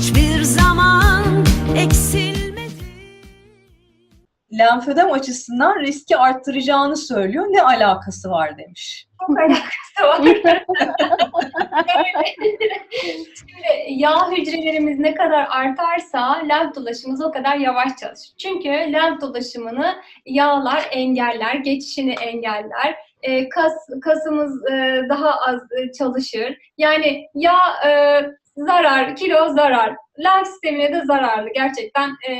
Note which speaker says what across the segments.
Speaker 1: hiçbir zaman eksilmedi. Lenfödem açısından riski arttıracağını söylüyor. Ne alakası var demiş.
Speaker 2: Çok alakası var. Şimdi yağ hücrelerimiz ne kadar artarsa lenf dolaşımımız o kadar yavaş çalışır. Çünkü lenf dolaşımını yağlar engeller, geçişini engeller e, kas kasımız e, daha az e, çalışır. Yani yağ e, zarar, kilo zarar. Lenf sistemine de zararlı. Gerçekten e,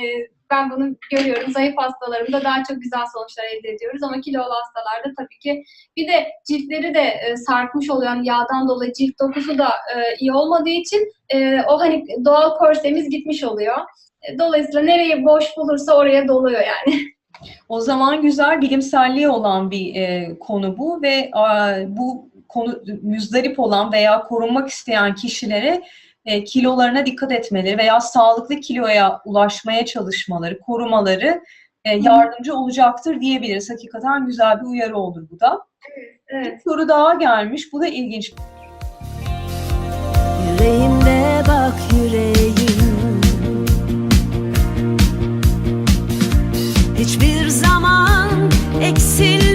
Speaker 2: ben bunu görüyorum. Zayıf hastalarımda daha çok güzel sonuçlar elde ediyoruz ama kilolu hastalarda tabii ki bir de ciltleri de e, sarkmış oluyor. Yağdan dolayı cilt dokusu da e, iyi olmadığı için e, o hani doğal korsemiz gitmiş oluyor. E, dolayısıyla nereyi boş bulursa oraya doluyor yani.
Speaker 1: O zaman güzel bilimselliği olan bir e, konu bu ve a, bu konu müzdarip olan veya korunmak isteyen kişilere e, kilolarına dikkat etmeleri veya sağlıklı kiloya ulaşmaya çalışmaları, korumaları e, yardımcı olacaktır diyebiliriz. Hakikaten güzel bir uyarı olur bu da.
Speaker 2: Evet.
Speaker 1: Bir soru daha gelmiş. Bu da ilginç.
Speaker 3: Yüreğimde bak yüreğim Hiçbir zaman eksil